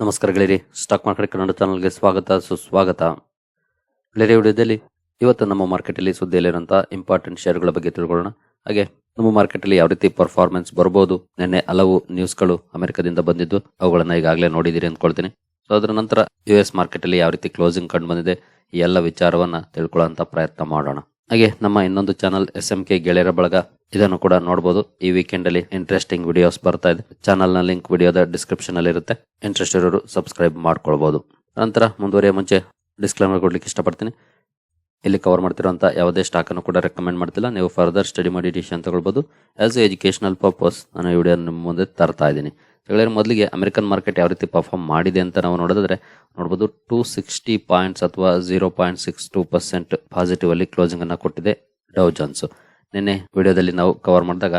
ನಮಸ್ಕಾರ ಗೆಳೆಯರಿ stock market Kannada ಚಾನಲ್ಗೆ ಸ್ವಾಗತ, ಸುಸ್ವಾಗತ. ಗೆಳೆಯರಿ, ವಿಡಿಯೋದಲ್ಲಿ ಇವತ್ತು ನಮ್ಮ ಮಾರ್ಕೆಟಲ್ಲಿ ಸುದ್ದಿಯಲ್ಲಿರುವಂತಹ ಇಂಪಾರ್ಟೆಂಟ್ ಶೇರ್ಗಳ ಬಗ್ಗೆ ತಿಳ್ಕೊಳ್ಳೋಣ. ಹಾಗೆ ನಮ್ಮ ಮಾರ್ಕೆಟಲ್ಲಿ ಯಾವ ರೀತಿ ಪರ್ಫಾರ್ಮೆನ್ಸ್ ಬರ್ಬೋದು, ನಿನ್ನೆ ಹಲವು ನ್ಯೂಸ್ಗಳು ಅಮೆರಿಕದಿಂದ ಬಂದಿದ್ದು, ಅವುಗಳನ್ನು ಈಗಾಗಲೇ ನೋಡಿದಿರಿ ಅಂದ್ಕೊಳ್ತೀನಿ. ಸೊ ಅದರ ನಂತರ ಯು ಎಸ್ ಮಾರ್ಕೆಟಲ್ಲಿ ಯಾವ ರೀತಿ ಕ್ಲೋಸಿಂಗ್ ಕಂಡು ಬಂದಿದೆ, ಈ ಎಲ್ಲ ವಿಚಾರವನ್ನು ತಿಳ್ಕೊಳ್ಳೋಂಥ ಪ್ರಯತ್ನ ಮಾಡೋಣ. ಹಾಗೆ ನಮ್ಮ ಇನ್ನೊಂದು ಚಾನಲ್ ಎಸ್ ಎಂ ಕೆ ಗೆಳೆಯರ ಬಳಗ ಇದನ್ನು ಕೂಡ ನೋಡಬಹುದು ಈ ವೀಕೆಂಡ್ ಅಲ್ಲಿ ಇಂಟ್ರೆಸ್ಟಿಂಗ್ ವಿಡಿಯೋಸ್ ಬರ್ತಾ ಇದೆ. ಚಾನಲ್ನ ಲಿಂಕ್ ವಿಡಿಯೋದ ಡಿಸ್ಕ್ರಿಪ್ಷನ್ ಅಲ್ಲಿ ಇರುತ್ತೆ. ಇಂಟ್ರೆಸ್ಟ್ ಇರೋರು ಸಬ್ಸ್ಕ್ರೈಬ್ ಮಾಡ್ಕೊಳ್ಬಹುದು ನಂತರ ಮುಂದುವರಿಯ ಮುಂಚೆ ಡಿಸ್ಕ್ಲೇಮರ್ ಕೊಡ್ಲಿಕ್ಕೆ ಇಷ್ಟಪಡ್ತೀನಿ. ಇಲ್ಲಿ ಕವರ್ ಮಾಡ್ತಿರುವಂತ ಯಾವುದೇ ಸ್ಟಾಕ್ ಅನ್ನು ಕೂಡ ರೆಕಮೆಂಡ್ ಮಾಡ್ತಿಲ್ಲ. ನೀವು ಫರ್ದರ್ ಸ್ಟಡಿ ಮಾಡಿ ಡಿಸಿಷನ್ ತಗೊಳ್ಬಹುದು ಆಸ್ ಎ ಎಜುಕೇಶನಲ್ ಪರ್ಪಸ್ ನಾನು ವಿಡಿಯೋ ನಿಮ್ಮ ಮುಂದೆ ತರ್ತಾ ಇದ್ದೀನಿ. ತಗೊಳ್ಳಿ ಮೊದಲಿಗೆ ಅಮೆರಿಕನ್ ಮಾರ್ಕೆಟ್ ಯಾವ ರೀತಿ ಪರ್ಫಾರ್ಮ್ ಮಾಡಿದೆ ಅಂತ ನಾವು ನೋಡಿದ್ರೆ ನೋಡಬಹುದು ಟೂ ಸಿಕ್ಸ್ಟಿ ಪಾಯಿಂಟ್ಸ್ ಅಥವಾ zero point six two percent positive ಅಲ್ಲಿ ಕ್ಲೋಸಿಂಗ್ ಅನ್ನು ಕೊಟ್ಟಿದೆ ಡೌ ಜಾನ್ಸ್ ನಿನ್ನೆ ವಿಡಿಯೋದಲ್ಲಿ ನಾವು ಕವರ್ ಮಾಡಿದಾಗ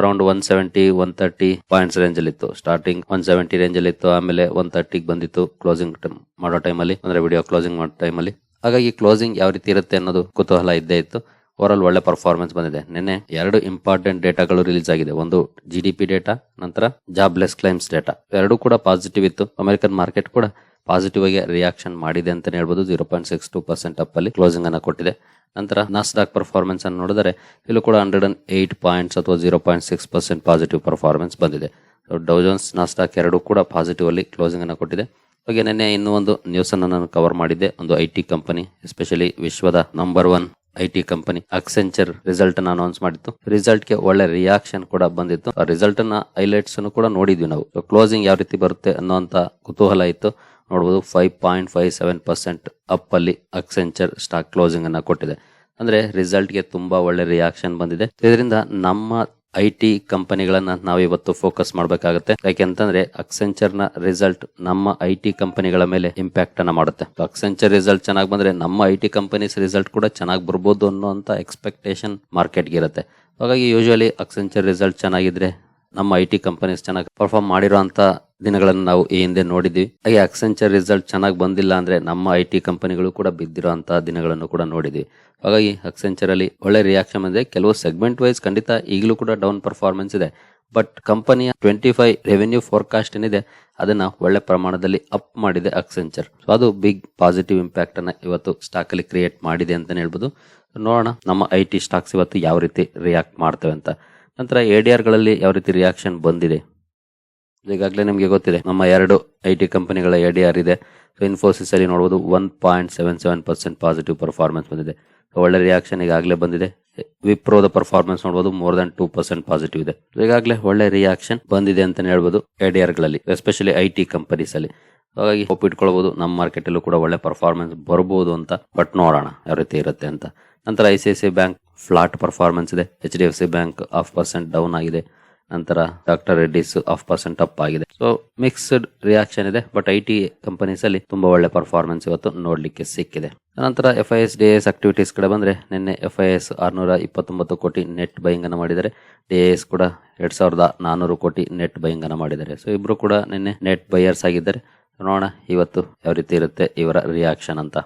around one seventy one thirty points range ಅಲ್ಲಿ ಇತ್ತು. ಸ್ಟಾರ್ಟಿಂಗ್ ಒನ್ ಸೆವೆಂಟಿ ರೇಂಜ್ ಅಲ್ಲಿ ಇತ್ತು, ಆಮೇಲೆ ಒನ್ ತರ್ಟಿಗೆ ಬಂದಿತ್ತು ಕ್ಲೋಸಿಂಗ್ ಮಾಡೋ ಟೈಮಲ್ಲಿ ಅಂದ್ರೆ ವಿಡಿಯೋ ಕ್ಲೋಸಿಂಗ್ ಮಾಡೋ ಟೈಮಲ್ಲಿ ಹಾಗಾಗಿ ಕ್ಲೋಸಿಂಗ್ ಯಾವ ರೀತಿ ಇರುತ್ತೆ ಅನ್ನೋದು ಕುತೂಹಲ ಇದ್ದೇ ಇತ್ತು. ಓವರಾಲ್ ಒಳ್ಳೆ ಪರ್ಫಾರ್ಮೆನ್ಸ್ ಬಂದಿದೆ. ನಿನ್ನೆ ಎರಡು ಇಂಪಾರ್ಟೆಂಟ್ ಡೇಟಾಗಳು ರಿಲೀಸ್ ಆಗಿದೆ. ಒಂದು ಜಿ ಡಿ ಪಿ ಡೇಟಾ ನಂತರ ಜಾಬ್ಲೆಸ್ ಕ್ಲೈಮ್ಸ್ ಡೇಟಾ ಎರಡೂ ಕೂಡ ಪಾಸಿಟಿವ್ ಇತ್ತು. ಅಮೆರಿಕನ್ ಮಾರ್ಕೆಟ್ ಕೂಡ ಪಾಸಿಟಿವ್ ಆಗಿ ರಿಯಾಕ್ಷನ್ ಮಾಡಿದೆ ಅಂತಲೇ ಹೇಳ್ಬೋದು. Zero point six two percent ಅಪ್ಪಲ್ಲಿ closing ಅನ್ನು ಕೊಟ್ಟಿದೆ. ನಂತರ ನಾಸ್ಡಾಕ್ ಪರ್ಫಾರ್ಮೆನ್ಸ್ ಅನ್ನು ನೋಡಿದರೆ ಇಲ್ಲೂ ಕೂಡ ಹಂಡ್ರೆಡ್ ಅಂಡ್ ಏಯ್ಟ್ ಪಾಯಿಂಟ್ಸ್ ಅಥವಾ zero point six percent positive performance ಬಂದಿದೆ. ಡೌಜನ್ಸ್ ನಾಸ್ಟಾಕ್ ಎರಡು ಕೂಡ ಪಾಸಿಟಿವ್ ಅಲ್ಲಿ ಕ್ಲೋಸಿಂಗ್ ಅನ್ನು ಕೊಟ್ಟಿದೆ. ಹಾಗೆ ನಿನ್ನೆ ಇನ್ನೂ ಒಂದು ನ್ಯೂಸ್ ಅನ್ನು ನಾನು ಕವರ್ ಮಾಡಿದ್ದೆ. ಒಂದು ಐ ಟಿ ಕಂಪನಿ ಎಸ್ಪೆಷಲಿ ವಿಶ್ವದ number one I T company Accenture result ಅನ್ನು ಅನೌನ್ಸ್ ಮಾಡಿತ್ತು. ರಿಸಲ್ಟ್ಗೆ ಒಳ್ಳೆ ರಿಯಾಕ್ಷನ್ ಕೂಡ ಬಂದಿತ್ತು. ರಿಸಲ್ಟ್ ಅನ್ನ ಹೈಲೈಟ್ಸ್ ಅನ್ನು ಕೂಡ ನೋಡಿದ್ವಿ ನಾವು. ಕ್ಲೋಸಿಂಗ್ ಯಾವ ರೀತಿ ಬರುತ್ತೆ ಅನ್ನುವಂತ ಕುತೂಹಲ ಇತ್ತು. ನೋಡಬಹುದು five point five seven percent up ಅಲ್ಲಿ ಅಕ್ಸೆಂಚರ್ ಸ್ಟಾಕ್ ಕ್ಲೋಸಿಂಗ್ ಅನ್ನು ಕೊಟ್ಟಿದೆ. ಅಂದ್ರೆ ರಿಸಲ್ಟ್ಗೆ ತುಂಬಾ ಒಳ್ಳೆ ರಿಯಾಕ್ಷನ್ ಬಂದಿದೆ. ಇದರಿಂದ ನಮ್ಮ ಐ ಟಿ ಕಂಪನಿಗಳನ್ನ ನಾವು ಇವತ್ತು ಫೋಕಸ್ ಮಾಡಬೇಕಾಗುತ್ತೆ. ಯಾಕೆಂತಂದ್ರೆ ಅಕ್ಸೆಂಚರ್ನ ರಿಸಲ್ಟ್ ನಮ್ಮ ಐ ಟಿ ಕಂಪನಿಗಳ ಮೇಲೆ ಇಂಪ್ಯಾಕ್ಟ್ ಅನ್ನ ಮಾಡುತ್ತೆ. ಅಕ್ಸೆಂಚರ್ ರಿಸಲ್ಟ್ ಚೆನ್ನಾಗಿ ಬಂದ್ರೆ ನಮ್ಮ ಐ ಟಿ ಕಂಪನೀಸ್ ರಿಸಲ್ಟ್ ಕೂಡ ಚೆನ್ನಾಗಿ ಬರ್ಬೋದು ಅನ್ನೋಂತ ಎಕ್ಸ್ಪೆಕ್ಟೇಷನ್ ಮಾರ್ಕೆಟ್ಗೆ ಇರುತ್ತೆ. ಹಾಗಾಗಿ ಯೂಶುವಲಿ ಅಕ್ಸೆಂಚರ್ ರಿಸಲ್ಟ್ ಚೆನ್ನಾಗಿದ್ರೆ ನಮ್ಮ ಐ ಟಿ ಕಂಪನೀಸ್ ಚೆನ್ನಾಗಿ ಪರ್ಫಾರ್ಮ್ ಮಾಡಿರುವಂತ ದಿನಗಳನ್ನು ನಾವು ಈ ಹಿಂದೆ ನೋಡಿದ್ವಿ. ಹಾಗೆ ಅಕ್ಸೆಂಚರ್ ರಿಸಲ್ಟ್ ಚೆನ್ನಾಗಿ ಬಂದಿಲ್ಲ ಅಂದ್ರೆ ನಮ್ಮ ಐ ಟಿ ಕಂಪನಿಗಳು ಕೂಡ ಬಿದ್ದಿರುವಂತಹ ದಿನಗಳನ್ನು ಕೂಡ ನೋಡಿದ್ವಿ. ಹಾಗಾಗಿ ಅಕ್ಸೆಂಚರ್ ಅಲ್ಲಿ ಒಳ್ಳೆ ರಿಯಾಕ್ಷನ್ ಬಂದಿದೆ. ಕೆಲವು ಸೆಗ್ಮೆಂಟ್ ವೈಸ್ ಖಂಡಿತ ಈಗಲೂ ಕೂಡ ಡೌನ್ ಪರ್ಫಾರ್ಮೆನ್ಸ್ ಇದೆ. ಬಟ್ ಕಂಪನಿಯ ಟ್ವೆಂಟಿ ಫೈವ್ ರೆವೆನ್ಯೂ ಫೋರ್ಕಾಸ್ಟ್ ಏನಿದೆ, ಅದನ್ನ ಒಳ್ಳೆ ಪ್ರಮಾಣದಲ್ಲಿ ಅಪ್ ಮಾಡಿದೆ ಅಕ್ಸೆಂಚರ್ ಸೊ ಅದು ಬಿಗ್ ಪಾಸಿಟಿವ್ ಇಂಪ್ಯಾಕ್ಟ್ ಅನ್ನ ಇವತ್ತು ಸ್ಟಾಕ್ ಅಲ್ಲಿ ಕ್ರಿಯೇಟ್ ಮಾಡಿದೆ ಅಂತ ಹೇಳ್ಬೋದು. ನೋಡೋಣ ನಮ್ಮ ಐ ಟಿ ಸ್ಟಾಕ್ಸ್ ಇವತ್ತು ಯಾವ ರೀತಿ ರಿಯಾಕ್ಟ್ ಮಾಡ್ತವೆ ಅಂತ. ನಂತರ ಎ ಡಿ ಆರ್ಗಳಲ್ಲಿ ಯಾವ ರೀತಿ ರಿಯಾಕ್ಷನ್ ಬಂದಿದೆ? ಈಗಾಗಲೇ ನಿಮಗೆ ಗೊತ್ತಿದೆ, ನಮ್ಮ ಎರಡು ಐ ಟಿ ಕಂಪನಿಗಳ ಎ ಡಿ ಆರ್ ಇದೆ. ಸೊ ಇನ್ಫೋಸಿಸ್ ಅಲ್ಲಿ ನೋಡಬಹುದು one point seven seven percent positive performance ಬಂದಿದೆ. ಒಳ್ಳೆ ರಿಯಾಕ್ಷನ್ ಈಗಾಗಲೇ ಬಂದಿದೆ. ವಿಪ್ರೋದ ಪರ್ಫಾರ್ಮೆನ್ಸ್ ನೋಡಬಹುದು more than two percent positive ಇದೆ. ಈಗಾಗಲೇ ಒಳ್ಳೆ ರಿಯಾಕ್ಷನ್ ಬಂದಿದೆ ಅಂತ ಹೇಳ್ಬೋದು ಎ ಡಿ ಆರ್ಗಳಲ್ಲಿ ಎಸ್ಪೆಷಲಿ ಐ ಟಿ ಕಂಪನೀಸ್ ಅಲ್ಲಿ. ಹಾಗಾಗಿ ಹೋಪ್ ಇಟ್ಕೊಳ್ಬಹುದು ನಮ್ಮ ಮಾರ್ಕೆಟಲ್ಲೂ ಕೂಡ ಒಳ್ಳೆ ಪರ್ಫಾರ್ಮೆನ್ಸ್ ಬರಬಹುದು ಅಂತ. ಬಟ್ ನೋಡೋಣ, ಯಾವ ರೀತಿ ಇರುತ್ತೆ ಅಂತ. ನಂತರ I C I C bank flat performance ಇದೆ. H D F C bank half percent down ಆಗಿದೆ. ನಂತರ doctor Reddy's half percent up ಆಗಿದೆ. ಸೊ ಮಿಕ್ಸ್ಡ್ ರಿಯಾಕ್ಷನ್ ಇದೆ. ಬಟ್ ಐ ಟಿ ಕಂಪನೀಸ್ ಅಲ್ಲಿ ತುಂಬಾ ಒಳ್ಳೆ ಪರ್ಫಾರ್ಮೆನ್ಸ್ ಇವತ್ತು ನೋಡ್ಲಿಕ್ಕೆ ಸಿಕ್ಕಿದೆ. ನಂತರ F I S D S activities ಕಡೆ ಬಂದ್ರೆ ನಿನ್ನೆ ಎಫ್ ಐ ಎಸ್ ಆರ್ನೂರ ಇಪ್ಪತ್ತೊಂಬತ್ತು ಕೋಟಿ ನೆಟ್ ಬೈಯಿಂಗ್ ಅನ್ನು ಮಾಡಿದ್ದಾರೆ. ಡಿ ಎಸ್ ಕೂಡ ಎರಡ್ ಸಾವಿರದ ನಾನೂರು ಕೋಟಿ ನೆಟ್ ಬೈಂಗ್ ಅನ್ನು ಮಾಡಿದ್ದಾರೆ. ಸೊ ಇಬ್ರು ಕೂಡ ನಿನ್ನೆ ನೆಟ್ ಬೈಯರ್ಸ್ ಆಗಿದ್ದಾರೆ. ನೋಡೋಣ, ಇವತ್ತು ಯಾವ ರೀತಿ ಇರುತ್ತೆ ಇವರ ರಿಯಾಕ್ಷನ್ ಅಂತ.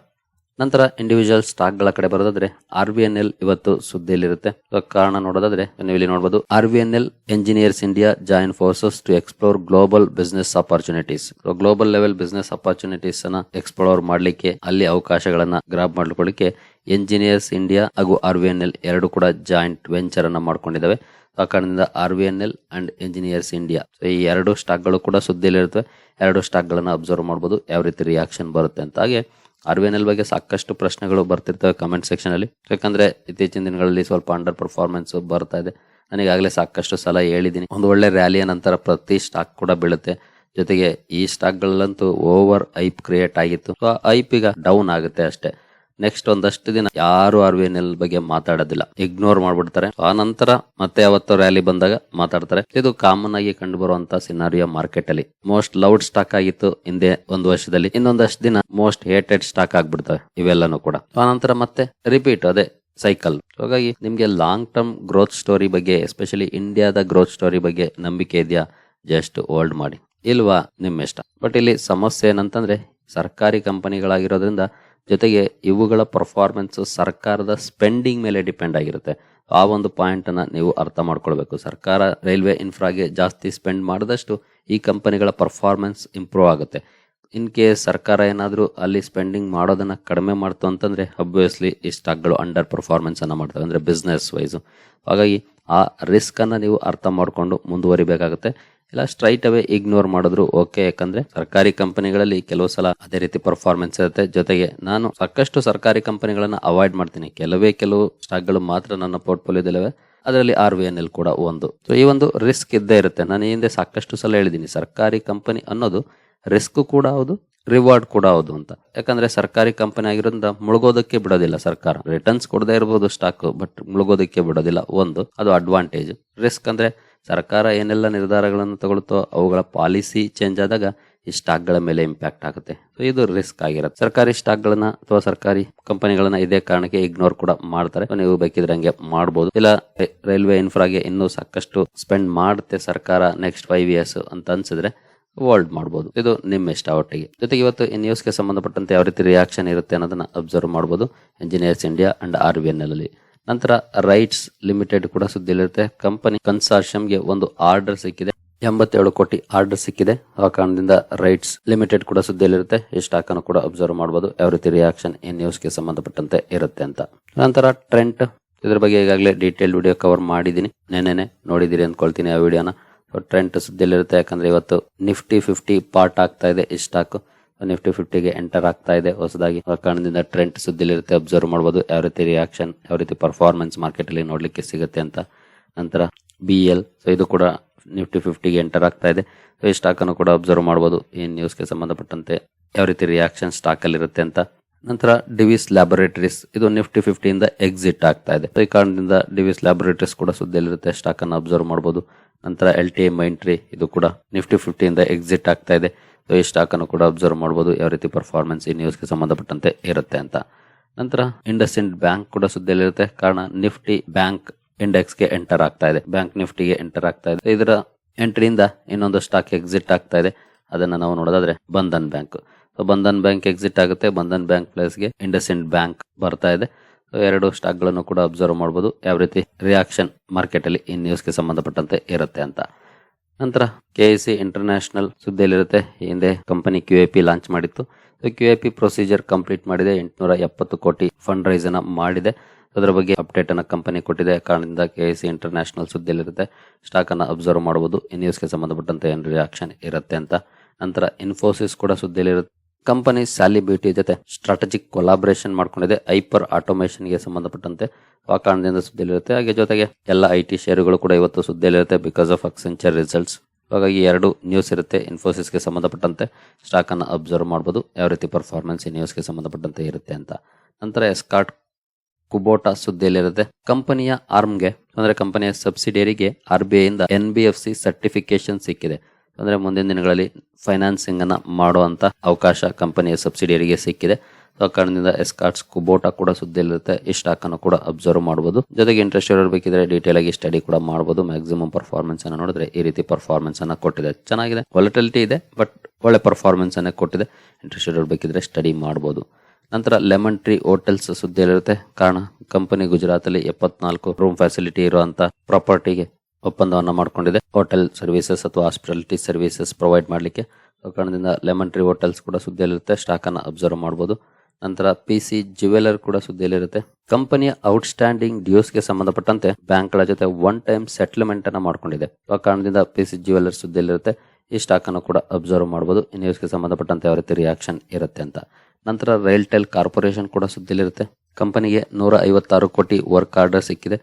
ನಂತರ ಇಂಡಿವಿಜುವಲ್ ಸ್ಟಾಕ್ಗಳ ಕಡೆ ಬರೋದಾದ್ರೆ ಆರ್ ಬಿ ಎನ್ ಎಲ್ ಇವತ್ತು ಸುದ್ದಿಯಲ್ಲಿರುತ್ತೆ. ಕಾರಣ ನೋಡೋದಾದ್ರೆ, ನೀವು ಇಲ್ಲಿ ನೋಡಬಹುದು R B N L engineers India join forces to explore global business opportunities global level business opportunities ಅನ್ನ ಎಕ್ಸ್ಪ್ಲೋರ್ ಮಾಡಲಿಕ್ಕೆ, ಅಲ್ಲಿ ಅವಕಾಶಗಳನ್ನ ಗ್ರಾಬ್ ಮಾಡ್ಕೊಳ್ಳಿಕ್ಕೆ ಎಂಜಿನಿಯರ್ಸ್ ಇಂಡಿಯಾ ಹಾಗೂ ಆರ್ ಬಿ ಎನ್ ಎಲ್ ಎರಡು ಕೂಡ ಜಾಯಿಂಟ್ ವೆಂಚರ್ ಅನ್ನ ಮಾಡ್ಕೊಂಡಿದ್ದಾವೆ. ಆ ಕಾರಣದಿಂದ R V N L and engineers India ಈ ಎರಡು ಸ್ಟಾಕ್ಗಳು ಕೂಡ ಸುದ್ದಿಯಲ್ಲಿರುತ್ತವೆ ಎರಡು ಸ್ಟಾಕ್ಗಳನ್ನು ಅಬ್ಸರ್ವ್ ಮಾಡ್ಬೋದು. ಯಾವ ರೀತಿ ರಿಯಾಕ್ಷನ್ ಬರುತ್ತೆ ಅಂತ. ಹಾಗೆ ಆರ್ ವಿ ಎನ್ ಎಲ್ ಬಗ್ಗೆ ಸಾಕಷ್ಟು ಪ್ರಶ್ನೆಗಳು ಬರ್ತಿರ್ತವೆ ಕಮೆಂಟ್ ಸೆಕ್ಷನ್ ಅಲ್ಲಿ. ಯಾಕಂದ್ರೆ ಇತ್ತೀಚಿನ ದಿನಗಳಲ್ಲಿ ಸ್ವಲ್ಪ ಅಂಡರ್ ಪರ್ಫಾರ್ಮೆನ್ಸ್ ಬರ್ತಾ ಇದೆ. ನನಗಾಗಲೇ ಸಾಕಷ್ಟು ಸಲ ಹೇಳಿದ್ದೀನಿ. ಒಂದು ಒಳ್ಳೆ ರ್ಯಾಲಿಯ ನಂತರ ಪ್ರತಿ ಸ್ಟಾಕ್ ಕೂಡ ಬೀಳುತ್ತೆ. ಜೊತೆಗೆ ಈ ಸ್ಟಾಕ್ಗಳಲ್ಲಂತೂ ಓವರ್ ಐಪ್ ಕ್ರಿಯೇಟ್ ಆಗಿತ್ತು. ಸೊ ಐಪ್ ಈಗ ಡೌನ್ ಆಗುತ್ತೆ ಅಷ್ಟೇ. ನೆಕ್ಸ್ಟ್ ಒಂದಷ್ಟು ದಿನ ಯಾರು ಆರ್ ವಿ ಎಲ್ ಬಗ್ಗೆ ಮಾತಾಡೋದಿಲ್ಲ. ಇಗ್ನೋರ್ ಮಾಡ್ಬಿಡ್ತಾರೆ. ಆ ನಂತರ ಮತ್ತೆ ಯಾವತ್ತೋ ರ್ಯಾಲಿ ಬಂದಾಗ ಮಾತಾಡ್ತಾರೆ. ಇದು ಕಾಮನ್ ಆಗಿ ಕಂಡು ಬರುವಂತ ಸಿನಾರಿಯೋ ಮಾರ್ಕೆಟ್ ಅಲ್ಲಿ. ಮೋಸ್ಟ್ ಲೌಡ್ ಸ್ಟಾಕ್ ಆಗಿತ್ತು ಹಿಂದೆ ಒಂದು ವರ್ಷದಲ್ಲಿ. ಇನ್ನೊಂದಷ್ಟು ದಿನ ಮೋಸ್ಟ್ ಹೇಟೆಡ್ ಸ್ಟಾಕ್ ಆಗ್ಬಿಡ್ತವೆ. ಇವೆಲ್ಲನೂ ಕೂಡ. ಆ ನಂತರ ಮತ್ತೆ ರಿಪೀಟ್ ಅದೇ ಸೈಕಲ್ ಹಾಗಾಗಿ ನಿಮ್ಗೆ ಲಾಂಗ್ ಟರ್ಮ್ ಗ್ರೋತ್ ಸ್ಟೋರಿ ಬಗ್ಗೆ ಎಸ್ಪೆಷಲಿ ಇಂಡಿಯಾದ ಗ್ರೋತ್ ಸ್ಟೋರಿ ಬಗ್ಗೆ ನಂಬಿಕೆ ಇದೆಯಾ? ಜಸ್ಟ್ ಹೋಲ್ಡ್ ಮಾಡಿ. ಇಲ್ವಾ? ನಿಮ್ಮ ಇಷ್ಟ ಬಟ್ ಇಲ್ಲಿ ಸಮಸ್ಯೆ ಏನಂತಂದ್ರೆ ಸರ್ಕಾರಿ ಕಂಪನಿಗಳಾಗಿರೋದ್ರಿಂದ ಜೊತೆಗೆ ಇವುಗಳ ಪರ್ಫಾರ್ಮೆನ್ಸ್ ಸರ್ಕಾರದ ಸ್ಪೆಂಡಿಂಗ್ ಮೇಲೆ ಡಿಪೆಂಡ್ ಆಗಿರುತ್ತೆ. ಆ ಒಂದು ಪಾಯಿಂಟ್ ಅನ್ನ ನೀವು ಅರ್ಥ ಮಾಡ್ಕೊಳ್ಬೇಕು. ಸರ್ಕಾರ ರೈಲ್ವೆ ಇನ್ಫ್ರಾಗೆ ಜಾಸ್ತಿ ಸ್ಪೆಂಡ್ ಮಾಡಿದಷ್ಟು ಈ ಕಂಪನಿಗಳ ಪರ್ಫಾರ್ಮೆನ್ಸ್ ಇಂಪ್ರೂವ್ ಆಗುತ್ತೆ. ಇನ್ ಕೇಸ್ ಸರ್ಕಾರ ಏನಾದರೂ ಅಲ್ಲಿ ಸ್ಪೆಂಡಿಂಗ್ ಮಾಡೋದನ್ನ ಕಡಿಮೆ ಮಾಡ್ತು ಅಂತಂದ್ರೆ ಅಬ್ವಿಯಸ್ಲಿ ಈ ಸ್ಟಾಕ್ಗಳು ಅಂಡರ್ ಪರ್ಫಾರ್ಮೆನ್ಸನ್ನು ಮಾಡ್ತವೆ. ಅಂದ್ರೆ ಬಿಸ್ನೆಸ್ ವೈಸು ಹಾಗಾಗಿ ಆ ರಿಸ್ಕನ್ನು ನೀವು ಅರ್ಥ ಮಾಡಿಕೊಂಡು ಮುಂದುವರಿಬೇಕಾಗುತ್ತೆ. ಇಲ್ಲ ಸ್ಟ್ರೈಟ್ ಅವೇ ಇಗ್ನೋರ್ ಮಾಡಿದ್ರು. ಓಕೆ ಯಾಕಂದ್ರೆ ಸರ್ಕಾರಿ ಕಂಪನಿಗಳಲ್ಲಿ ಕೆಲವು ಸಲ ಅದೇ ರೀತಿ ಪರ್ಫಾರ್ಮೆನ್ಸ್ ಇರುತ್ತೆ. ಜೊತೆಗೆ ನಾನು ಸಾಕಷ್ಟು ಸರ್ಕಾರಿ ಕಂಪನಿಗಳನ್ನ ಅವಾಯ್ಡ್ ಮಾಡ್ತೀನಿ. ಕೆಲವೇ ಕೆಲವು ಸ್ಟಾಕ್ಗಳು ಮಾತ್ರ ನನ್ನ ಪೋರ್ಟ್ಫೋಲಿಯೋದಲ್ಲಿವೆ ಅದರಲ್ಲಿ ಆರ್ ವಿ ಎನ್ ಎಲ್ ಕೂಡ ಒಂದು. ಸೊ ಈ ಒಂದು ರಿಸ್ಕ್ ಇದ್ದೇ ಇರುತ್ತೆ. ನಾನು ಈ ಹಿಂದೆ ಸಾಕಷ್ಟು ಸಲ ಹೇಳಿದ್ದೀನಿ ಸರ್ಕಾರಿ ಕಂಪನಿ ಅನ್ನೋದು ರಿಸ್ಕ್ ಕೂಡ ಹೌದು ರಿವಾರ್ಡ್ ಕೂಡ ಹೌದು ಅಂತ. ಯಾಕಂದ್ರೆ ಸರ್ಕಾರಿ ಕಂಪನಿ ಆಗಿರೋದ್ರಿಂದ ಮುಳುಗೋದಕ್ಕೆ ಬಿಡೋದಿಲ್ಲ ಸರ್ಕಾರ. ರಿಟರ್ನ್ಸ್ ಕೊಡದೇ ಇರಬಹುದು ಸ್ಟಾಕ್ ಬಟ್ ಮುಳುಗೋದಕ್ಕೆ ಬಿಡೋದಿಲ್ಲ. ಒಂದು, ಅದು ಅಡ್ವಾಂಟೇಜ್ ರಿಸ್ಕ್ ಅಂದ್ರೆ ಸರ್ಕಾರ ಏನೆಲ್ಲ ನಿರ್ಧಾರಗಳನ್ನು ತಗೊಳುತ್ತೋ ಅವುಗಳ ಪಾಲಿಸಿ ಚೇಂಜ್ ಆದಾಗ ಈ ಸ್ಟಾಕ್ಗಳ ಮೇಲೆ ಇಂಪ್ಯಾಕ್ಟ್ ಆಗುತ್ತೆ. ಸೊ ಇದು ರಿಸ್ಕ್ ಆಗಿರುತ್ತೆ. ಸರ್ಕಾರಿ ಸ್ಟಾಕ್ಗಳನ್ನ ಅಥವಾ ಸರ್ಕಾರಿ ಕಂಪನಿಗಳನ್ನ ಇದೇ ಕಾರಣಕ್ಕೆ ಇಗ್ನೋರ್ ಕೂಡ ಮಾಡ್ತಾರೆ. ನೀವು ಬೇಕಿದ್ರೆ ಹಂಗೆ ಮಾಡ್ಬೋದು. ಇಲ್ಲ ರೈಲ್ವೆ ಇನ್ಫ್ರಾಗೆ ಇನ್ನೂ ಸಾಕಷ್ಟು ಸ್ಪೆಂಡ್ ಮಾಡುತ್ತೆ ಸರ್ಕಾರ ನೆಕ್ಸ್ಟ್ ಫೈವ್ ಇಯರ್ಸ್ ಅಂತ ಅನ್ಸಿದ್ರೆ ವರ್ಲ್ಡ್ ಮಾಡ್ಬೋದು. ಇದು ನಿಮ್ಮ ಇಷ್ಟ ಒಟ್ಟಿಗೆ. ಜೊತೆಗೆ ಇವತ್ತು ಈ ನ್ಯೂಸ್ಗೆ ಸಂಬಂಧಪಟ್ಟಂತೆ ಯಾವ ರೀತಿ ರಿಯಾಕ್ಷನ್ ಇರುತ್ತೆ ಅನ್ನೋದನ್ನ ಅಬ್ಸರ್ವ್ ಮಾಡ್ಬೋದು. Engineers India and R B N ಅಲ್ಲಿ. ನಂತರ ರೈಟ್ಸ್ ಲಿಮಿಟೆಡ್ ಕೂಡ ಸುದ್ದಿಲಿರುತ್ತೆ ಕಂಪನಿ ಕನ್ಸಾರ್ಷಿಯಂಗೆ ಒಂದು ಆರ್ಡರ್ ಸಿಕ್ಕಿದೆ. ಎಂಬತ್ತೇಳು ಕೋಟಿ ಆರ್ಡರ್ ಸಿಕ್ಕಿದೆ. ಆ ಕಾರಣದಿಂದ ರೈಟ್ಸ್ ಲಿಮಿಟೆಡ್ ಕೂಡ ಸುದ್ದಿಯಲ್ಲಿರುತ್ತೆ. ಎಷ್ಟು ಹಾಕನ್ನು ಕೂಡ ಅಬ್ಸರ್ವ್ ಮಾಡಬಹುದು ಯಾವ ರೀತಿ ರಿಯಾಕ್ಷನ್ ಈ ನ್ಯೂಸ್ಗೆ ಸಂಬಂಧಪಟ್ಟಂತೆ ಇರುತ್ತೆ ಅಂತ. ನಂತರ ಟ್ರೆಂಟ್. ಇದ್ರ ಬಗ್ಗೆ ಈಗಾಗಲೇ ಡೀಟೇಲ್ ವಿಡಿಯೋ ಕವರ್ ಮಾಡಿದೀನಿ ನೆನೆನೆ ನೋಡಿದಿರಿ ಅಂದ್ಕೊಳ್ತೀನಿ ಆ ವಿಡಿಯೋನ ಟ್ರೆಂಟ್ ಸುದ್ದಿಯಲ್ಲಿರುತ್ತೆ. ಯಾಕಂದ್ರೆ ಇವತ್ತು ನಿಫ್ಟಿ ಫಿಫ್ಟಿ ಪಾರ್ಟ್ ಆಗ್ತಾ ಇದೆ ಈ ಸ್ಟಾಕ್ ನಿಫ್ಟಿ ಫಿಫ್ಟಿಗೆ ಎಂಟರ್ ಆಗ್ತಾ ಇದೆ. ಹೊಸದಾಗಿ ಕಾರಣದಿಂದ ಟ್ರೆಂಡ್ ಸುದ್ದಿಲಿರುತ್ತೆ ಅಬ್ಸರ್ವ್ ಮಾಡಬಹುದು ಯಾವ ರೀತಿ ರಿಯಾಕ್ಷನ್ ಯಾವ ರೀತಿ ಪರ್ಫಾರ್ಮೆನ್ಸ್ ಮಾರ್ಕೆಟ್ ಅಲ್ಲಿ ನೋಡ್ಲಿಕ್ಕೆ ಸಿಗುತ್ತೆ ಅಂತ. ನಂತರ ಬಿ ಎಲ್ ಸೊ ಇದು ಕೂಡ ನಿಫ್ಟಿ ಫಿಫ್ಟಿಗೆ ಎಂಟರ್ ಆಗ್ತಾ ಇದೆ. ಸೊ ಈ ಸ್ಟಾಕ್ ಅನ್ನು ಕೂಡ ಅಬ್ಸರ್ವ್ ಮಾಡಬಹುದು ಈ ನ್ಯೂಸ್ಗೆ ಸಂಬಂಧಪಟ್ಟಂತೆ ಯಾವ ರೀತಿ ರಿಯಾಕ್ಷನ್ ಸ್ಟಾಕ್ ಅಲ್ಲಿ ಇರುತ್ತೆ ಅಂತ. ನಂತರ ಡಿವಿಸ್ ಲ್ಯಾಬೊರೇಟರೀಸ್ ಇದು ನಿಫ್ಟಿ ಫಿಫ್ಟಿಯಿಂದ ಎಕ್ಸಿಟ್ ಆಗ್ತಾ ಇದೆ. ಈ ಕಾರಣದಿಂದ ಡಿವಿಸ್ ಲ್ಯಾಬೊರೇಟರೀಸ್ ಕೂಡ ಸುದ್ದಿಯಲ್ಲಿರುತ್ತೆ ಸ್ಟಾಕ್ ಅನ್ನು ಅಬ್ಸರ್ವ್ ಮಾಡಬಹುದು ನಂತರ ಎಲ್ ಟಿ ಎಂ ಮೈಂಟ್ರಿ ಇದು ಕೂಡ ನಿಫ್ಟಿ ಫಿಫ್ಟಿಯಿಂದ ಎಕ್ಸಿಟ್ ಆಗ್ತಾ ಇದೆ. ಈ ಸ್ಟಾಕ್ ಅನ್ನು ಕೂಡ ಅಬ್ಸರ್ವ್ ಮಾಡಬಹುದು ಯಾವ ರೀತಿ ಪರ್ಫಾರ್ಮೆನ್ಸ್ ಈ ನ್ಯೂಸ್ಗೆ ಸಂಬಂಧಪಟ್ಟಂತೆ ಇರುತ್ತೆ ಅಂತ. ನಂತರ ಇಂಡಸ್ ಇಂಡ್ ಬ್ಯಾಂಕ್ ಕೂಡ ಸುದ್ದಿಯಲ್ಲಿರುತ್ತೆ. ಕಾರಣ ನಿಫ್ಟಿ ಬ್ಯಾಂಕ್ ಇಂಡೆಕ್ಸ್ಗೆ ಎಂಟರ್ ಆಗ್ತಾ ಇದೆ. ಬ್ಯಾಂಕ್ ನಿಫ್ಟಿಗೆ ಎಂಟರ್ ಆಗ್ತಾ ಇದೆ. ಇದರ ಎಂಟ್ರಿಯಿಂದ ಇನ್ನೊಂದು ಸ್ಟಾಕ್ ಎಕ್ಸಿಟ್ ಆಗ್ತಾ ಇದೆ. ಅದನ್ನ ನಾವು ನೋಡೋದಾದ್ರೆ Bandhan bank so Bandhan bank exit ಆಗುತ್ತೆ. ಬಂಧನ್ ಬ್ಯಾಂಕ್ ಪ್ಲೇಸ್ಗೆ ಇಂಡಸ್ ಇಂಡ್ ಬ್ಯಾಂಕ್ ಬರ್ತಾ ಇದೆ. ಎರಡು ಸ್ಟಾಕ್ಗಳನ್ನು ಕೂಡ ಅಬ್ಸರ್ವ್ ಮಾಡಬಹುದು ಯಾವ ರೀತಿ ರಿಯಾಕ್ಷನ್ ಮಾರ್ಕೆಟ್ ಅಲ್ಲಿ ಈ ನ್ಯೂಸ್ಗೆ ಸಂಬಂಧಪಟ್ಟಂತೆ ಇರುತ್ತೆ ಅಂತ. ನಂತರ ಕೆ ಐ ಸಿ ಇಂಟರ್ನ್ಯಾಷನಲ್ ಸುದ್ದಿಯಲ್ಲಿರುತ್ತೆ. ಹಿಂದೆ company Q A P launch ಮಾಡಿತ್ತು. Q A P procedure complete ಮಾಡಿದೆ. ಎಂಟುನೂರ ಎಪ್ಪತ್ತು ಕೋಟಿ ಫಂಡ್ ರೈಸ್ ಅನ್ನ ಮಾಡಿದೆ. ಅದರ ಬಗ್ಗೆ ಅಪ್ಡೇಟ್ ಅನ್ನ ಕಂಪನಿ ಕೊಟ್ಟಿದೆ. ಕಾರಣದಿಂದ ಕೆ ಐ ಸಿ ಇಂಟರ್ನ್ಯಾಷನಲ್ ಸುದ್ದಿಯಲ್ಲಿರುತ್ತೆ. ಸ್ಟಾಕ್ ಅನ್ನ ಅಬ್ಸರ್ವ್ ಮಾಡಬಹುದು ಈ ನ್ಯೂಸ್ಗೆ ಸಂಬಂಧಪಟ್ಟಂತೆ ಏನು ರಿಯಾಕ್ಷನ್ ಇರುತ್ತೆ ಅಂತ. ನಂತರ ಇನ್ಫೋಸಿಸ್ ಕೂಡ ಸುದ್ದಿಯಲ್ಲಿರುತ್ತೆ. ಕಂಪನಿ ಸ್ಯಾಲಿ ಬ್ಯೂಟಿ ಜೊತೆ ಸ್ಟ್ರಾಟಜಿಕ್ ಕೊಲಾಬ್ರೇಷನ್ ಮಾಡ್ಕೊಂಡಿದೆ. ಐಪರ್ ಆಟೋಮೇಷನ್ಗೆ ಸಂಬಂಧಪಟ್ಟಂತೆ ಆ ಕಾರಣದಿಂದ ಸುದ್ದಿಯಲ್ಲಿರುತ್ತೆ. ಹಾಗೆ ಜೊತೆಗೆ ಎಲ್ಲ ಐ ಟಿ ಶೇರುಗಳು ಕೂಡ ಇವತ್ತು ಸುದ್ದಿಯಲ್ಲಿರುತ್ತೆ ಬಿಕಾಸ್ ಆಫ್ ಅಕ್ಸೆಂಚರ್ ರಿಸಲ್ಟ್ಸ್ ಹಾಗಾಗಿ ಎರಡು ನ್ಯೂಸ್ ಇರುತ್ತೆ. ಇನ್ಫೋಸಿಸ್ಗೆ ಸಂಬಂಧಪಟ್ಟಂತೆ ಸ್ಟಾಕ್ ಅನ್ನು ಅಬ್ಸರ್ವ್ ಮಾಡಬಹುದು ಯಾವ ರೀತಿ ಪರ್ಫಾರ್ಮೆನ್ಸ್ ಈ ನ್ಯೂಸ್ಗೆ ಸಂಬಂಧಪಟ್ಟಂತೆ ಇರುತ್ತೆ ಅಂತ. ನಂತರ ಎಸ್ಕಾಟ್ ಕುಬೋಟಾ ಸುದ್ದಿಯಲ್ಲಿರುತ್ತೆ. ಕಂಪನಿಯ ಆರ್ಮ್ಗೆ ಅಂದ್ರೆ ಕಂಪನಿಯ ಸಬ್ಸಿಡಿಯರಿಗೆ R B ಐಯಿಂದ N B F C certification ಸಿಕ್ಕಿದೆ. ಅಂದ್ರೆ ಮುಂದಿನ ದಿನಗಳಲ್ಲಿ ಫೈನಾನ್ಸಿಂಗನ್ನು ಮಾಡುವಂಥ ಅವಕಾಶ ಕಂಪನಿಯ ಸಬ್ಸಿಡಿಯರಿಗೆ ಸಿಕ್ಕಿದೆ. ಆ ಕಾರಣದಿಂದ ಎಸ್ಕಾಟ್ಸ್ ಕುಬೋಟಾ ಕೂಡ ಸುದ್ದಿಯಲ್ಲಿರುತ್ತೆ. ಈ ಸ್ಟಾಕನ್ನು ಕೂಡ ಅಬ್ಸರ್ವ್ ಮಾಡ್ಬೋದು. ಜೊತೆಗೆ ಇಂಟ್ರೆಸ್ಟ್ ಇರೋರು ಬೇಕಿದ್ರೆ ಡೀಟೇಲ್ ಆಗಿ ಸ್ಟಡಿ ಕೂಡ ಮಾಡ್ಬೋದು. ಮ್ಯಾಕ್ಸಿಮಮ್ ಪರ್ಫಾರ್ಮೆನ್ಸ್ ಅನ್ನು ನೋಡಿದ್ರೆ ಈ ರೀತಿ ಪರ್ಫಾರ್ಮೆನ್ಸ್ ಅನ್ನು ಕೊಟ್ಟಿದೆ. ಚೆನ್ನಾಗಿದೆ. ವಾಲಟಿಲಿಟಿ ಇದೆ ಬಟ್ ಒಳ್ಳೆ ಪರ್ಫಾರ್ಮೆನ್ಸ್ ಅನ್ನೇ ಕೊಟ್ಟಿದೆ. ಇಂಟ್ರೆಸ್ಟ್ ಇರೋರು ಬೇಕಿದ್ರೆ ಸ್ಟಡಿ ಮಾಡ್ಬೋದು. ನಂತರ ಲೆಮನ್ ಟ್ರೀ ಹೋಟೆಲ್ಸ್ ಸುದ್ದಿಯಲ್ಲಿರುತ್ತೆ. ಕಾರಣ ಕಂಪನಿ ಗುಜರಾತ್ ಅಲ್ಲಿ ಎಪ್ಪತ್ನಾಲ್ಕು ರೂಮ್ ಫೆಸಿಲಿಟಿ ಇರುವಂತ ಪ್ರಾಪರ್ಟಿಗೆ ಒಪ್ಪಂದವನ್ನ ಮಾಡಿಕೊಂಡಿದೆ. ಹೋಟೆಲ್ ಸರ್ವಿಸಸ್ ಅಥವಾ ಹಾಸ್ಪಿಟಾಲಿಟಿ ಸರ್ವಿಸಸ್ ಪ್ರೊವೈಡ್ ಮಾಡಲಿಕ್ಕೆ ಕಾರಣದಿಂದ ಲೆಮನ್ ಟ್ರೀ ಹೋಟೆಲ್ಸ್ ಕೂಡ ಸುದ್ದಿಯಲ್ಲಿರುತ್ತೆ. ಸ್ಟಾಕನ್ನು ಅಬ್ಸರ್ವ್ ಮಾಡ್ಬೋದು. ನಂತರ ಪಿ ಸಿ ಜ್ಯುವೆಲರ್ ಕೂಡ ಸುದ್ದಿಯಲ್ಲಿರುತ್ತೆ. ಕಂಪನಿಯ ಔಟ್ಸ್ಟ್ಯಾಂಡಿಂಗ್ ಡ್ಯೂಸ್ಗೆ ಸಂಬಂಧಪಟ್ಟಂತೆ ಬ್ಯಾಂಕ್ಗಳ ಜೊತೆ ಒನ್ ಟೈಮ್ ಸೆಟ್ಲ್ಮೆಂಟ್ ಅನ್ನು ಮಾಡ್ಕೊಂಡಿದೆ. ಆ ಕಾರಣದಿಂದ ಪಿ ಸಿ ಜ್ಯುವೆಲರ್ ಸುದ್ದಿಯಲ್ಲಿರುತ್ತೆ. ಈ ಸ್ಟಾಕ್ ಅನ್ನು ಕೂಡ ಅಬ್ಸರ್ವ್ ಮಾಡಬಹುದು ಈ ನ್ಯೂಸ್ಗೆ ಸಂಬಂಧಪಟ್ಟಂತೆ ಯಾವ ರೀತಿ ರಿಯಾಕ್ಷನ್ ಇರುತ್ತೆ ಅಂತ. ನಂತರ ರೈಲ್ಟೆಲ್ ಕಾರ್ಪೊರೇಷನ್ ಕೂಡ ಸುದ್ದಿಯಲ್ಲಿರುತ್ತೆ. ಕಂಪನಿಗೆ ನೂರ ಐವತ್ತಾರು ಕೋಟಿ ವರ್ಕ್ ಆರ್ಡರ್ ಸಿಕ್ಕಿದೆ.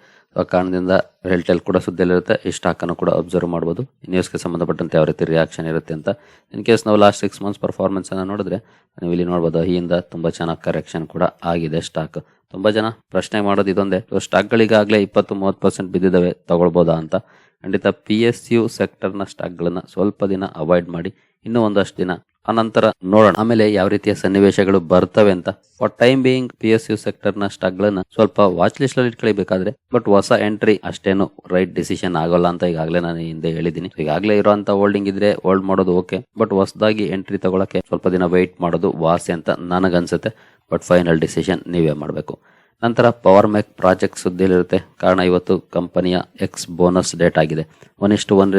ಕಾರಣದಿಂದ ರೇಲ್ಟೆಲ್ ಕೂಡ ಸುದ್ದಿಯಲ್ಲಿರುತ್ತೆ. ಈ ಸ್ಟಾಕನ್ನು ಕೂಡ ಅಬ್ಸರ್ವ್ ಮಾಡ್ಬೋದು. ನ್ಯೂಸ್ಗೆ ಸಂಬಂಧಪಟ್ಟಂತೆ ಯಾವ ರೀತಿ ರಿಯಾಕ್ಷನ್ ಇರುತ್ತೆ ಅಂತ ಇನ್ ಕೇಸ್ ನಾವು ಲಾಸ್ಟ್ ಸಿಕ್ಸ್ ಮಂತ್ಸ್ ಪರ್ಫಾರ್ಮೆನ್ಸ್ ಅನ್ನ ನೋಡಿದ್ರೆ, ನೀವು ಇಲ್ಲಿ ನೋಡಬಹುದು ಹಿಂದ ತುಂಬಾ ಚೆನ್ನಾಗಿ ಕರೆಕ್ಷನ್ ಕೂಡ ಆಗಿದೆ ಸ್ಟಾಕ್ ತುಂಬ ಜನ ಪ್ರಶ್ನೆ ಮಾಡೋದು ಇದೊಂದೇ. ಸ್ಟಾಕ್ಗಳಿಗಾಗಲೇ ಇಪ್ಪತ್ತು, ಮೂವತ್ತು ಪರ್ಸೆಂಟ್ ಬಿದ್ದಿದ್ದಾವೆ, ತಗೊಳ್ಬೋದಾ ಅಂತ. ಖಂಡಿತ ಪಿ ಎಸ್ ಯು ಸೆಕ್ಟರ್ನ ಸ್ಟಾಕ್ಗಳನ್ನು ಸ್ವಲ್ಪ ದಿನ ಅವಾಯ್ಡ್ ಮಾಡಿ, ಇನ್ನೂ ಒಂದಷ್ಟು ದಿನ ಅನಂತರ ನೋಡೋಣ. ಆಮೇಲೆ ಯಾವ ರೀತಿಯ ಸನ್ನಿವೇಶಗಳು ಬರ್ತವೆ ಅಂತ. For time being P S U ಸೆಕ್ಟರ್ನ stock ಗಳನ್ನ ಸ್ವಲ್ಪ ವಾಚ್ ಲಿಸ್ಟ್ ಅಲ್ಲಿ ಇಟ್ಕೊಳ್ಬೇಕಾದ್ರೆ ಬಟ್ ಹೊಸ ಎಂಟ್ರಿ ಅಷ್ಟೇನು ರೈಟ್ ಡಿಸಿಷನ್ ಆಗೋಲ್ಲ ಅಂತ ಈಗಾಗಲೇ ನಾನು ಹಿಂದೆ ಹೇಳಿದ್ದೀನಿ. ಈಗಾಗಲೇ ಇರುವಂತ ಹೋಲ್ಡಿಂಗ್ ಇದ್ರೆ ಹೋಲ್ಡ್ ಮಾಡೋದು ಓಕೆ ಬಟ್ ಹೊಸದಾಗಿ ಎಂಟ್ರಿ ತಗೊಳಕ್ಕೆ ಸ್ವಲ್ಪ ದಿನ ವೆಯ್ಟ್ ಮಾಡೋದು ವಾಸಿ ಅಂತ ನನಗನ್ಸುತ್ತೆ. ಬಟ್ ಫೈನಲ್ ಡಿಸಿಷನ್ ನೀವೇ ಮಾಡಬೇಕು. ನಂತರ ಪವರ್ ಮ್ಯಾಕ್ ಪ್ರಾಜೆಕ್ಟ್ ಸುದ್ದಿಲಿರುತ್ತೆ ಕಾರಣ ಇವತ್ತು ಕಂಪನಿಯ ಎಕ್ಸ್ ಬೋನಸ್ ಡೇಟ್ ಆಗಿದೆ. ಒನ್ ಇಷ್ಟು ಒನ್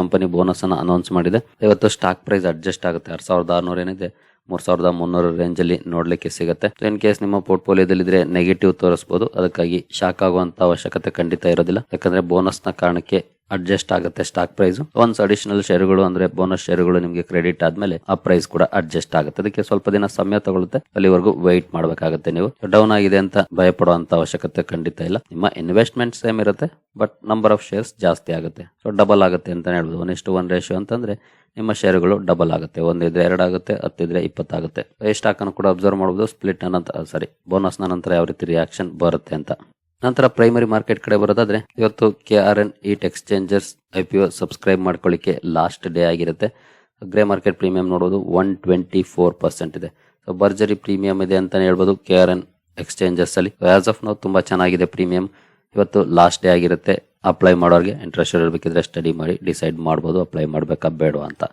ಕಂಪನಿ ಬೋನಸ್ ಅನ್ನು ಅನೌನ್ಸ್ ಮಾಡಿದೆ. ಇವತ್ತು ಸ್ಟಾಕ್ ಪ್ರೈಸ್ ಅಡ್ಜಸ್ಟ್ ಆಗುತ್ತೆ. ಎರಡ್ ಸಾವಿರದ ಆರುನೂರ ಏನಿದೆ, ಮೂರ್ ಸಾವಿರದ ಮುನ್ನೂರ ರೇಂಜ್ ಅಲ್ಲಿ ನೋಡ್ಲಿಕ್ಕೆ ಸಿಗುತ್ತೆ. ಇನ್ ಕೇಸ್ ನಿಮ್ಮ ಪೋರ್ಟ್ಫೋಲಿಯೋದಲ್ಲಿ ಇದ್ರೆ ನೆಗೆಟಿವ್ ತೋರಿಸಬಹುದು ಅದಕ್ಕಾಗಿ ಶಾಕ್ ಆಗುವಂತ ಅವಶ್ಯಕತೆ ಖಂಡಿತ ಇರೋದಿಲ್ಲ. ಯಾಕಂದ್ರೆ ಬೋನಸ್ನ ಕಾರಣಕ್ಕೆ ಅಡ್ಜಸ್ಟ್ ಆಗುತ್ತೆ ಸ್ಟಾಕ್ ಪ್ರೈಸ್ ಒನ್ಸ್ ಅಡಿಷನಲ್ ಶೇರುಗಳು ಅಂದ್ರೆ ಬೋನಸ್ ಶೇರುಗಳು ನಿಮಗೆ ಕ್ರೆಡಿಟ್ ಆದ್ಮೇಲೆ ಆ ಪ್ರೈಸ್ ಕೂಡ ಅಡ್ಜಸ್ಟ್ ಆಗುತ್ತೆ. ಅದಕ್ಕೆ ಸ್ವಲ್ಪ ದಿನ ಸಮಯ ತಗೊಳುತ್ತೆ. ಅಲ್ಲಿವರೆಗೂ ವೈಟ್ ಮಾಡಬೇಕಾಗುತ್ತೆ ನೀವು. ಡೌನ್ ಆಗಿದೆ ಅಂತ ಭಯಪಡುವಂತ ಅವಶ್ಯಕತೆ ಖಂಡಿತ ಇಲ್ಲ. ನಿಮ್ಮ ಇನ್ವೆಸ್ಟ್ಮೆಂಟ್ ಸೇಮ್ ಇರುತ್ತೆ ಬಟ್ ನಂಬರ್ ಆಫ್ ಶೇರ್ಸ್ ಜಾಸ್ತಿ ಆಗುತ್ತೆ. ಸೊ ಡಬಲ್ ಆಗುತ್ತೆ ಅಂತ ಹೇಳ್ಬೋದು. ಒನ್ ಇಷ್ಟು ಒನ್ ರೇಷಿಯೋ ಅಂತಂದ್ರೆ ನಿಮ್ಮ ಶೇರುಗಳು ಡಬಲ್ ಆಗುತ್ತೆ. ಒಂದಿದ್ರೆ ಎರಡು ಆಗುತ್ತೆ ಹತ್ತಿದ್ರೆ ಇಪ್ಪತ್ತಾಗುತ್ತೆ ಸ್ಟಾಕ್ ಅನ್ನು ಕೂಡ ಅಬ್ಸರ್ವ್ ಮಾಡಬಹುದು ಸ್ಪ್ಲಿಟ್ ನಂತರ ಸಾರಿ ಬೋನಸ್ ನಂತರ ಯಾವ ರೀತಿ ರಿಯಾಕ್ಷನ್ ಬರುತ್ತೆ ಅಂತ. ನಂತರ ಪ್ರೈಮರಿ ಮಾರ್ಕೆಟ್ ಕಡೆ ಬರೋದಾದ್ರೆ ಇವತ್ತು K R N heat exchangers I P O subscribe ಮಾಡ್ಕೊಳ್ಳಿಕ್ಕೆ ಲಾಸ್ಟ್ ಡೇ ಆಗಿರುತ್ತೆ. ಗ್ರೇ ಮಾರ್ಕೆಟ್ ಪ್ರೀಮಿಯಂ ನೋಡೋದು ಒನ್ ಟ್ವೆಂಟಿ ಫೋರ್ ಪರ್ಸೆಂಟ್ ಇದೆ. ಸೊ ಬರ್ಜರಿ ಪ್ರೀಮಿಯಂ ಇದೆ ಅಂತಲೇ ಹೇಳ್ಬೋದು ಕೆ ಆರ್ ಎನ್ ಎಕ್ಸ್ಚೇಂಜರ್ಸ್ ಅಲ್ಲಿ. ಆಸ್ ಆಫ್ ನಾವು ತುಂಬಾ ಚೆನ್ನಾಗಿದೆ ಪ್ರೀಮಿಯಂ ಇವತ್ತು ಲಾಸ್ಟ್ ಡೇ ಆಗಿರುತ್ತೆ. ಅಪ್ಲೈ ಮಾಡೋರಿಗೆ ಇಂಟ್ರೆಸ್ಟ್ ಇರಬೇಕಿದ್ರೆ ಸ್ಟಡಿ ಮಾಡಿ ಡಿಸೈಡ್ ಮಾಡ್ಬೋದು ಅಪ್ಲೈ ಮಾಡಬೇಕಾ ಬೇಡವಾ ಅಂತ.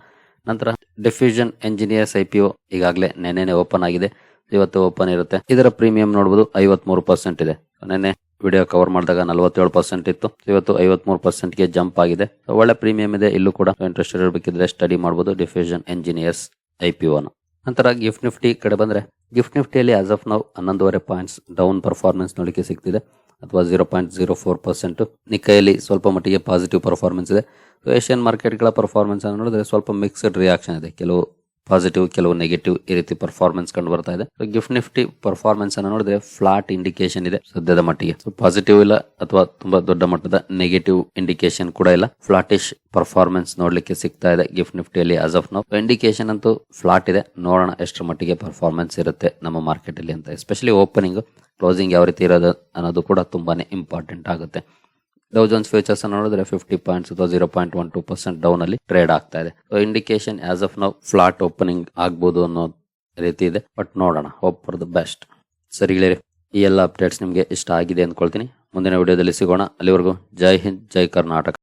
ನಂತರ diffusion engineers I P O ಈಗಾಗಲೇ ನೆನೆನೆ ಓಪನ್ ಆಗಿದೆ. ಇವತ್ತು ಓಪನ್ ಇರುತ್ತೆ. ಇದರ ಪ್ರೀಮಿಯಂ ನೋಡಬಹುದು ಐವತ್ಮೂರು ಪರ್ಸೆಂಟ್ ಇದೆ. ನೆನೆ ವಿಡಿಯೋ ಕವರ್ ಮಾಡಿದಾಗ ನಲವತ್ತೇಳು ಪರ್ಸೆಂಟ್ ಇತ್ತು. ಇವತ್ತು ಐವತ್ಮೂರು ಪರ್ಸೆಂಟ್ಗೆ ಜಂಪ್ ಆಗಿದೆ. ಒಳ್ಳೆ ಪ್ರೀಮಿಯಂ ಇದೆ. ಇಲ್ಲೂ ಕೂಡ ಇಂಟ್ರೆಸ್ಟ್ ಇರಬೇಕಿದ್ರೆ ಸ್ಟಡಿ ಮಾಡಬಹುದು diffusion engineers I P O ನಂತರ ಗಿಫ್ಟ್ ನಿಫ್ಟಿ ಕಡೆ ಬಂದ್ರೆ ಗಿಫ್ಟ್ ನಿಫ್ಟಿಯಲ್ಲಿ ಆಸ್ ಆಫ್ ನಾವು ಹನ್ನೊಂದುವರೆ ಪಾಯಿಂಟ್ಸ್ ಡೌನ್ ಪರ್ಫಾರ್ಮೆನ್ಸ್ ನೋಡಲಿಕ್ಕೆ ಸಿಗ್ತಿದೆ. ಅಥವಾ zero point zero four percent ನಿಕ್ಕೈಯಲ್ಲಿ ಸ್ವಲ್ಪ ಮಟ್ಟಿಗೆ ಪಾಸಿಟಿವ್ ಪರ್ಫಾರ್ಮೆನ್ಸ್ ಇದೆ. ಏಷ್ಯನ್ ಮಾರ್ಕೆಟ್ಗಳ ಪರ್ಫಾರ್ಮೆನ್ಸ್ ಅನ್ನು ನೋಡಿದ್ರೆ ಸ್ವಲ್ಪ ಮಿಕ್ಸ್ಡ್ ರಿಯಾಕ್ಷನ್ ಇದೆ. ಕೆಲವು ಪಾಸಿಟಿವ್ ಕೆಲವು ನೆಗೆಟಿವ್ ಈ ರೀತಿ ಪರ್ಫಾರ್ಮೆನ್ಸ್ ಕಂಡು ಬರ್ತಾ ಇದೆ. ಗಿಫ್ಟ್ ನಿಫ್ಟಿ ಪರ್ಫಾರ್ಮೆನ್ಸ್ ಅನ್ನು ನೋಡಿದ್ರೆ ಫ್ಲಾಟ್ ಇಂಡಿಕೇಶನ್ ಇದೆ ಸದ್ಯದ ಮಟ್ಟಿಗೆ. ಪಾಸಿಟಿವ್ ಇಲ್ಲ ಅಥವಾ ತುಂಬಾ ದೊಡ್ಡ ಮಟ್ಟದ ನೆಗೆಟಿವ್ ಇಂಡಿಕೇಶನ್ ಕೂಡ ಇಲ್ಲ. ಫ್ಲಾಟಿಶ್ ಪರ್ಫಾರ್ಮೆನ್ಸ್ ನೋಡ್ಲಿಕ್ಕೆ ಸಿಗ್ತಾ ಇದೆ ಗಿಫ್ಟ್ ನಿಫ್ಟಿಯಲ್ಲಿ ಆಸ್ ಆಫ್ ನೋ ಇಂಡಿಕೇಶನ್ ಅಂತೂ ಫ್ಲಾಟ್ ಇದೆ. ನೋಡೋಣ ಎಷ್ಟರ ಮಟ್ಟಿಗೆ ಪರ್ಫಾರ್ಮೆನ್ಸ್ ಇರುತ್ತೆ ನಮ್ಮ ಮಾರ್ಕೆಟ್ ಅಲ್ಲಿ ಅಂತ. ಎಸ್ಪೆಷಲಿ ಓಪನಿಂಗ್ ಕ್ಲೋಸಿಂಗ್ ಯಾವ ರೀತಿ ಇರೋದು ಅನ್ನೋದು ಕೂಡ ತುಂಬಾನೇ ಇಂಪಾರ್ಟೆಂಟ್ ಆಗುತ್ತೆ. ಡೌ ಜೋನ್ಸ್ ಫ್ಯೂಚರ್ಸ್ ನೋಡಿದ್ರೆ ಫಿಫ್ಟಿ ಪಾಯಿಂಟ್ಸ್ ಅಥವಾ zero point one two percent down ಅಲ್ಲಿ ಟ್ರೇಡ್ ಆಗ್ತಾ ಇದೆ. Indication as of now flat opening ಆಗ್ಬೋದು ಅನ್ನೋ ರೀತಿ ಇದೆ. ಬಟ್ ನೋಡೋಣ ಹೋಪ್ ಫಾರ್ ದ ಬೆಸ್ಟ್ ಸರಿ ಗೆಳೆಯರಿ, ಈ ಎಲ್ಲ ಅಪ್ಡೇಟ್ಸ್ ನಿಮಗೆ ಇಷ್ಟ ಆಗಿದೆ ಅಂದ್ಕೊಳ್ತೀನಿ. ಮುಂದಿನ ವಿಡಿಯೋದಲ್ಲಿ ಸಿಗೋಣ. ಅಲ್ಲಿವರೆಗೂ ಜೈ ಹಿಂದ್, ಜೈ ಕರ್ನಾಟಕ.